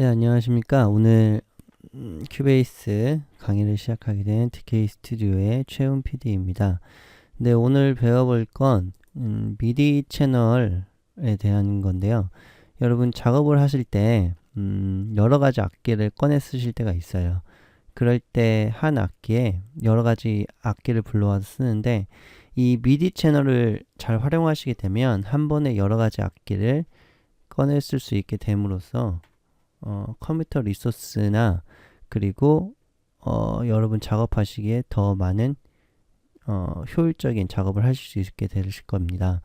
네, 안녕하십니까. 오늘 음, 큐베이스 강의를 시작하게 된 TK 스튜디오의 최훈 PD입니다. 네, 오늘 배워볼 건 음, 미디 채널에 대한 건데요. 여러분 작업을 하실 때 음, 여러 가지 악기를 꺼내 쓰실 때가 있어요. 그럴 때 한 악기에 여러 가지 악기를 불러와서 쓰는데 이 미디 채널을 잘 활용하시게 되면 한 번에 여러 가지 악기를 꺼내 쓸 수 있게 됨으로써 어, 컴퓨터 리소스나 그리고 어, 여러분 작업하시기에 더 많은 어, 효율적인 작업을 하실 수 있게 되실 겁니다.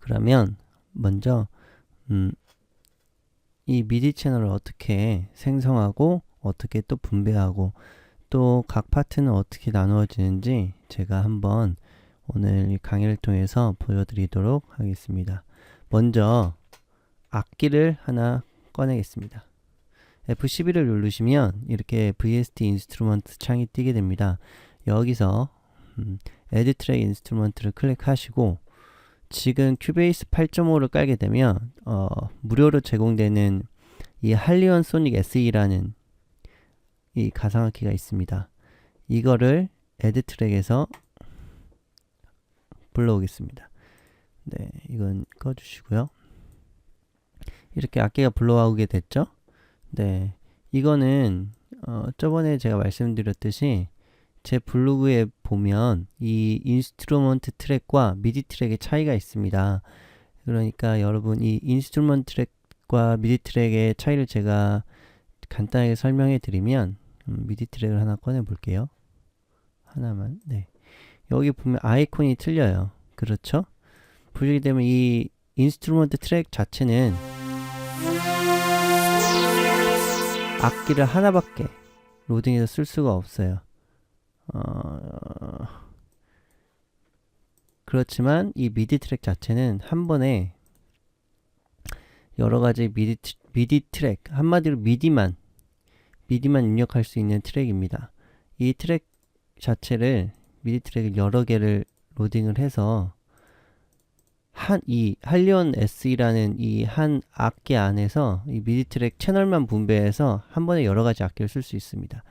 그러면 먼저 음, 이 미디 채널을 어떻게 생성하고 어떻게 또 분배하고 또 각 파트는 어떻게 나누어지는지 제가 한번 오늘 이 강의를 통해서 보여드리도록 하겠습니다. 먼저 악기를 하나 꺼내겠습니다. F11을 누르시면 이렇게 VST 인스트루먼트 창이 뜨게 됩니다. 여기서 음, Add Track 인스트루먼트를 클릭하시고 지금 큐베이스 8.5를 깔게 되면 어, 무료로 제공되는 이 할리온 소닉 SE라는 이 가상악기가 있습니다. 이거를 Add 트랙에서 불러오겠습니다. 네, 이건 꺼주시고요. 이렇게 악기가 불러오게 됐죠? 네, 이거는 어, 저번에 제가 말씀드렸듯이 제 블로그에 보면 이 인스트루먼트 트랙과 미디 트랙의 차이가 있습니다. 그러니까 여러분 이 인스트루먼트 트랙과 미디 트랙의 차이를 제가 간단하게 설명해 드리면 음, 미디 트랙을 하나 꺼내 볼게요. 하나만. 네. 여기 보면 아이콘이 틀려요. 그렇죠? 보시게 되면 이 인스트루먼트 트랙 자체는 악기를 하나밖에 로딩해서 쓸 수가 없어요. 어... 그렇지만 이 미디 트랙 자체는 한 번에 여러 가지 미디, 트- 미디 트랙, 한마디로 미디만, 미디만 입력할 수 있는 트랙입니다. 이 트랙 자체를, 미디 트랙을 여러 개를 로딩을 해서 한, 이 할리온 SE라는 이 한 악기 안에서 이 미디 트랙 채널만 분배해서 한 번에 여러 가지 악기를 쓸 수 있습니다.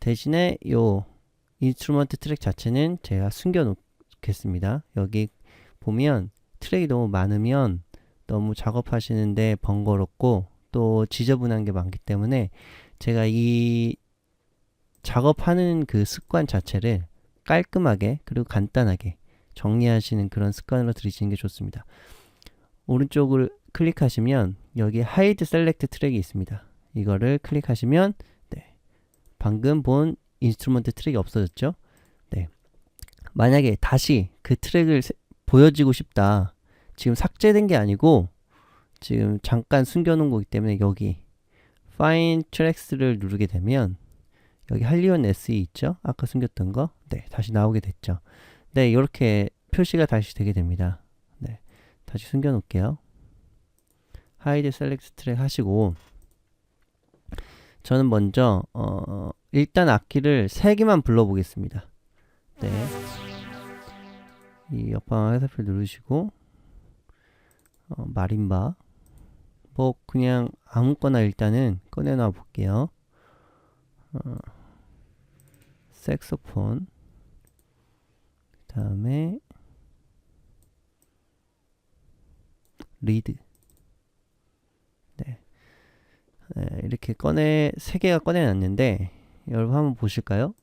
대신에 요 인스트루먼트 트랙 자체는 제가 숨겨 놓겠습니다. 여기 보면 트랙이 너무 많으면 너무 작업하시는데 번거롭고 또 지저분한 게 많기 때문에 제가 이 작업하는 그 습관 자체를 깔끔하게 그리고 간단하게 정리하시는 그런 습관으로 들이시는 게 좋습니다. 오른쪽을 클릭하시면 여기 하이드 셀렉트 트랙이 있습니다. 이거를 클릭하시면 네. 방금 본 인스트루먼트 트랙이 없어졌죠? 네. 만약에 다시 그 트랙을 세- 보여지고 싶다. 지금 삭제된 게 아니고 지금 잠깐 숨겨놓은 거기 때문에 여기 Find Tracks를 누르게 되면 여기 할리온 SE 있죠? 아까 숨겼던 거? 네, 다시 나오게 됐죠. 네, 이렇게 표시가 다시 되게 됩니다. 네, 다시 숨겨 놓을게요. Hide Select Track 하시고 저는 먼저 어, 일단 악기를 세 개만 불러 보겠습니다. 네, 이 옆방 해설표 누르시고 어, 마림바 뭐 그냥 아무거나 일단은 꺼내놔 볼게요. 어, 색소폰 그 다음에 리드 네. 네, 이렇게 꺼내 세 개가 꺼내놨는데 여러분 한번 보실까요?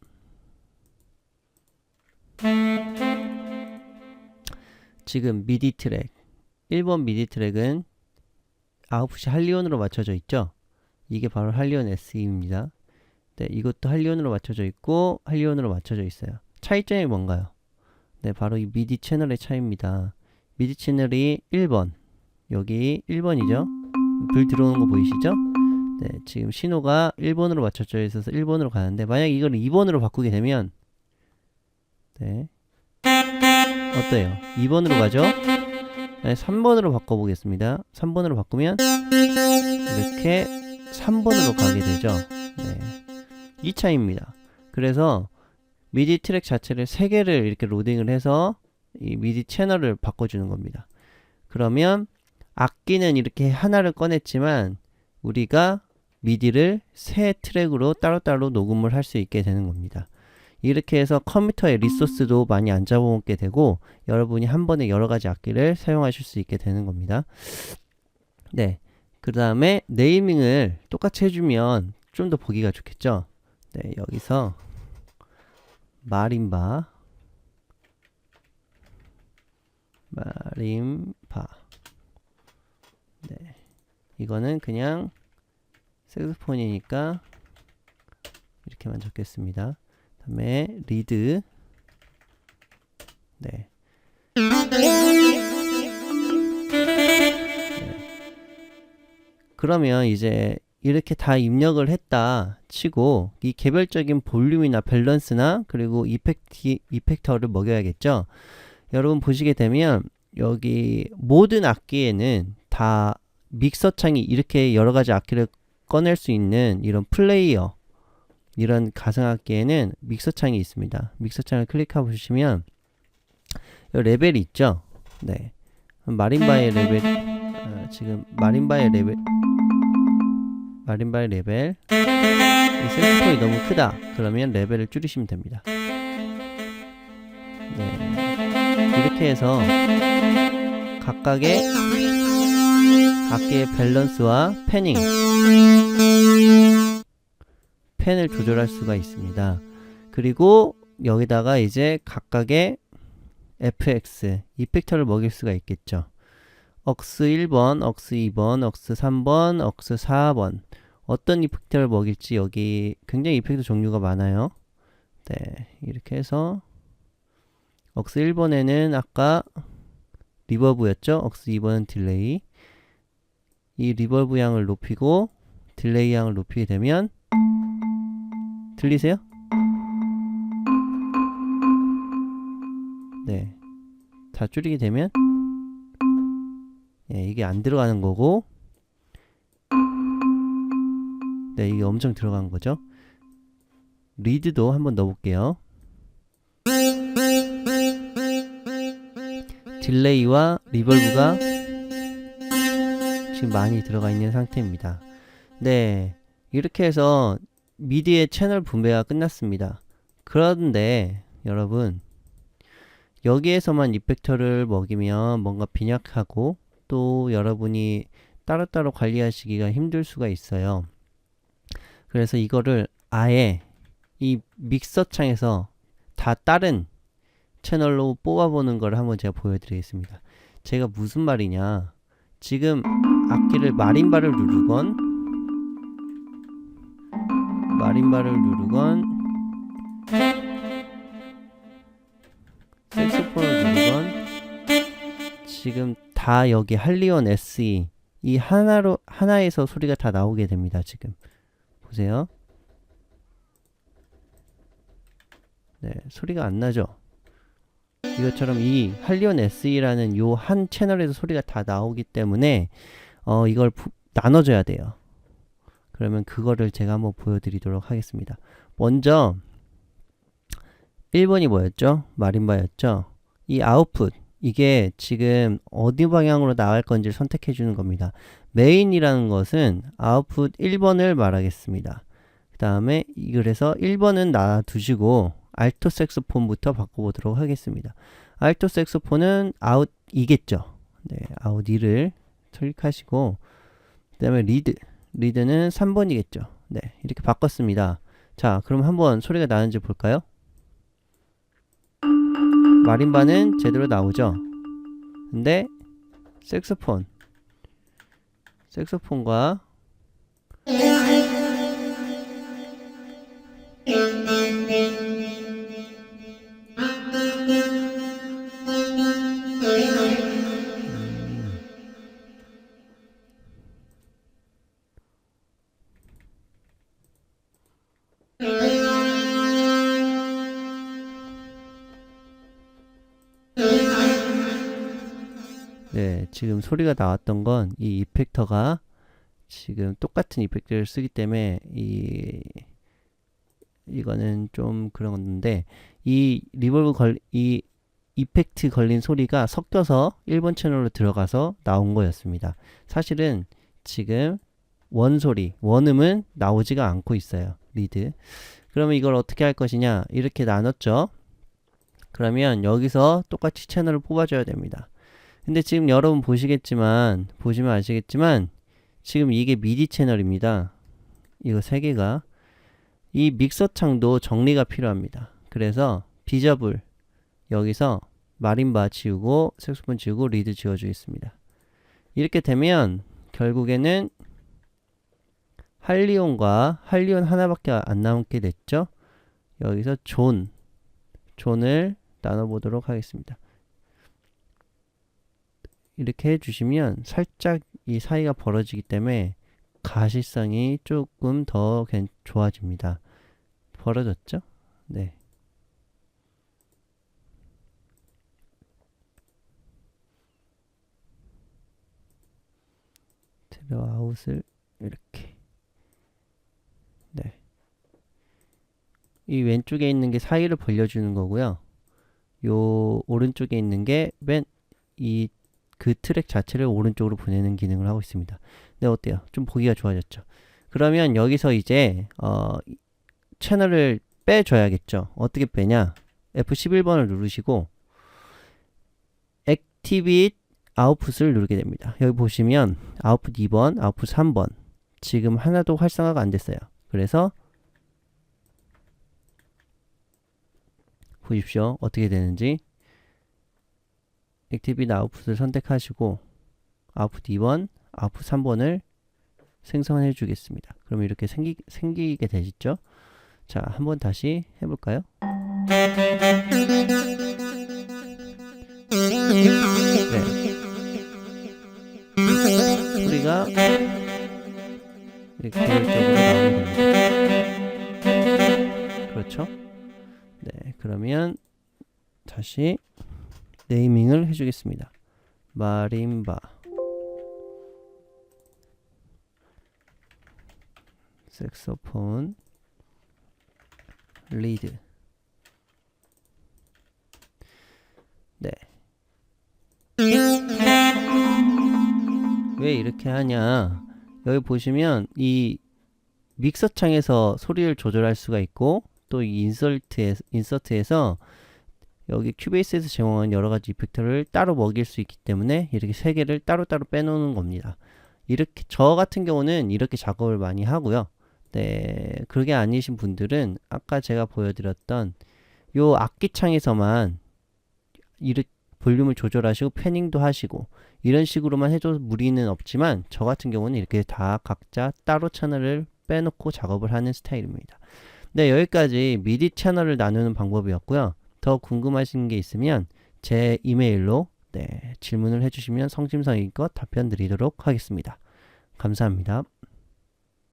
지금 미디 트랙 1번 미디 트랙은 아웃풋이 할리온으로 맞춰져 있죠. 이게 바로 할리온 SE입니다. 네, 이것도 할리온으로 맞춰져 있고 할리온으로 맞춰져 있어요. 차이점이 뭔가요? 네, 바로 이 미디 채널의 차이입니다. 미디 채널이 1번, 여기 1번이죠. 불 들어오는 거 보이시죠? 네, 지금 신호가 1번으로 맞춰져 있어서 1번으로 가는데 만약 이걸 2번으로 바꾸게 되면 네, 어때요? 2번으로 가죠? 네, 3번으로 바꿔 보겠습니다. 3번으로 바꾸면 이렇게 3번으로 가게 되죠. 네. 이 차이입니다. 그래서 미디 트랙 자체를 3개를 이렇게 로딩을 해서 이 미디 채널을 바꿔주는 겁니다. 그러면 악기는 이렇게 하나를 꺼냈지만 우리가 미디를 세 트랙으로 따로따로 녹음을 할 수 있게 되는 겁니다. 이렇게 해서 컴퓨터의 리소스도 많이 안 잡아먹게 되고 여러분이 한 번에 여러 가지 악기를 사용하실 수 있게 되는 겁니다. 네. 그 다음에 네이밍을 똑같이 해주면 좀 더 보기가 좋겠죠? 네, 여기서 마림바 마림바 네. 이거는 그냥 색소폰이니까 이렇게만 적겠습니다. 다음에 리드 네. 네. 그러면 이제 이렇게 다 입력을 했다 치고 이 개별적인 볼륨이나 밸런스나 그리고 이펙트, 이펙터를 먹여야겠죠. 여러분 보시게 되면 여기 모든 악기에는 다 믹서 창이 이렇게 여러 가지 악기를 꺼낼 수 있는 이런 플레이어 이런 가상악기에는 믹서 창이 있습니다. 믹서 창을 클릭해 보시면 이 레벨이 있죠. 네. 마림바의 레벨 어, 지금 마림바의 레벨 마림바의 레벨 이 색소폰이 너무 크다. 그러면 레벨을 줄이시면 됩니다. 네. 이렇게 해서 각각의 악기의 밸런스와 패닝 펜을 조절할 수가 있습니다. 그리고 여기다가 이제 각각의 FX 이펙터를 먹일 수가 있겠죠. 억스 1번, 억스 2번, 억스 3번, 억스 4번 어떤 이펙터를 먹일지 여기 굉장히 이펙터 종류가 많아요. 네, 이렇게 해서 억스 1번에는 아까 리버브였죠. 억스 2번은 딜레이. 이 리버브 양을 높이고 딜레이 양을 높이게 되면 들리세요? 네. 다 줄이게 되면 예, 이게 안 들어가는 거고 네, 이게 엄청 들어간 거죠. 리드도 한번 넣어볼게요. 딜레이와 리벌브가 지금 많이 들어가 있는 상태입니다. 네, 이렇게 해서 미디의 채널 분배가 끝났습니다. 그런데 여러분 여기에서만 이펙터를 먹이면 뭔가 빈약하고 또 여러분이 따로따로 관리하시기가 힘들 수가 있어요. 그래서 이거를 아예 이 믹서 창에서 다 다른 채널로 뽑아보는 걸 한번 제가 보여드리겠습니다. 제가 무슨 말이냐. 지금 악기를 마림바를 누르건 마림바를 누르건 색소폰을 누르건 지금 다 여기 할리온 SE 이 하나로 하나에서 소리가 다 나오게 됩니다. 지금 보세요. 네, 소리가 안 나죠. 이것처럼 이 할리온 SE라는 요 한 채널에서 소리가 다 나오기 때문에 어 이걸 부, 나눠줘야 돼요. 그러면 그거를 제가 한번 보여드리도록 하겠습니다. 먼저 1번이 뭐였죠? 마림바였죠? 이 아웃풋 이게 지금 어디 방향으로 나갈 건지를 선택해 주는 겁니다. 메인이라는 것은 아웃풋 1번을 말하겠습니다. 그 다음에 그래서 1번은 놔두시고 알토 색소폰부터 바꿔보도록 하겠습니다. 알토 색소폰은 아웃 2겠죠. 네, 아웃 2를 클릭하시고 그 다음에 리드 리드는 3번이겠죠. 네, 이렇게 바꿨습니다. 자, 그럼 한번 소리가 나는지 볼까요? 마림바는 제대로 나오죠. 근데 색소폰 색소폰과 네, 지금 소리가 나왔던 건 이 이펙터가 지금 똑같은 이펙터를 쓰기 때문에 이 이거는 좀 그런 건데 이 리볼브 걸 이 이펙트 걸린 소리가 섞여서 1번 채널로 들어가서 나온 거였습니다. 사실은 지금 원 소리, 원음은 나오지가 않고 있어요. 리드. 그러면 이걸 어떻게 할 것이냐? 이렇게 나눴죠. 그러면 여기서 똑같이 채널을 뽑아줘야 됩니다. 근데 지금 여러분 보시겠지만, 보시면 아시겠지만, 지금 이게 미디 채널입니다. 이거 세 개가. 이 믹서 창도 정리가 필요합니다. 그래서 비저블, 여기서 마림바 지우고, 색소폰 지우고, 리드 지워주겠습니다. 이렇게 되면, 결국에는 할리온과 할리온 하나밖에 안 남게 됐죠. 여기서 존, 존을 나눠보도록 하겠습니다. 이렇게 해주시면 살짝 이 사이가 벌어지기 때문에 가시성이 조금 더 괜- 좋아집니다. 벌어졌죠? 네. 드려 아웃을 이렇게 네. 이 왼쪽에 있는 게 사이를 벌려주는 거고요. 요 오른쪽에 있는 게맨이 그 트랙 자체를 오른쪽으로 보내는 기능을 하고 있습니다. 네, 어때요? 좀 보기가 좋아졌죠. 그러면 여기서 이제 어 이- 채널을 빼줘야겠죠. 어떻게 빼냐? F11번을 누르시고 Activate Output을 누르게 됩니다. 여기 보시면 아웃풋 2번, 아웃풋 3번 지금 하나도 활성화가 안 됐어요. 그래서 보십시오. 어떻게 되는지. 액티비트 아웃풋을 선택하시고 아웃풋 2번, 아웃풋 3번을 생성해 주겠습니다. 그럼 이렇게 생기, 생기게 되시죠? 자, 한번 다시 해볼까요? 네. 소리가 이렇게 계열적으로 나오게 됩니다. 그렇죠? 네, 그러면 다시 네이밍을 해주겠습니다. 마림바 색소폰 리드 네. 왜 이렇게 하냐? 여기 보시면 이 믹서 창에서 소리를 조절할 수가 있고 또 이 인서트에, 인서트에서 여기 큐베이스에서 제공한 여러 가지 이펙터를 따로 먹일 수 있기 때문에 이렇게 세 개를 따로따로 빼놓는 겁니다. 이렇게 저 같은 경우는 이렇게 작업을 많이 하고요. 네, 그게 아니신 분들은 아까 제가 보여드렸던 요 악기 창에서만 이렇게 볼륨을 조절하시고 패닝도 하시고 이런 식으로만 해도 무리는 없지만 저 같은 경우는 이렇게 다 각자 따로 채널을 빼놓고 작업을 하는 스타일입니다. 네, 여기까지 미디 채널을 나누는 방법이었고요. 더 궁금하신 게 있으면 제 이메일로 네, 질문을 해주시면 성심성의껏 답변 드리도록 하겠습니다. 감사합니다.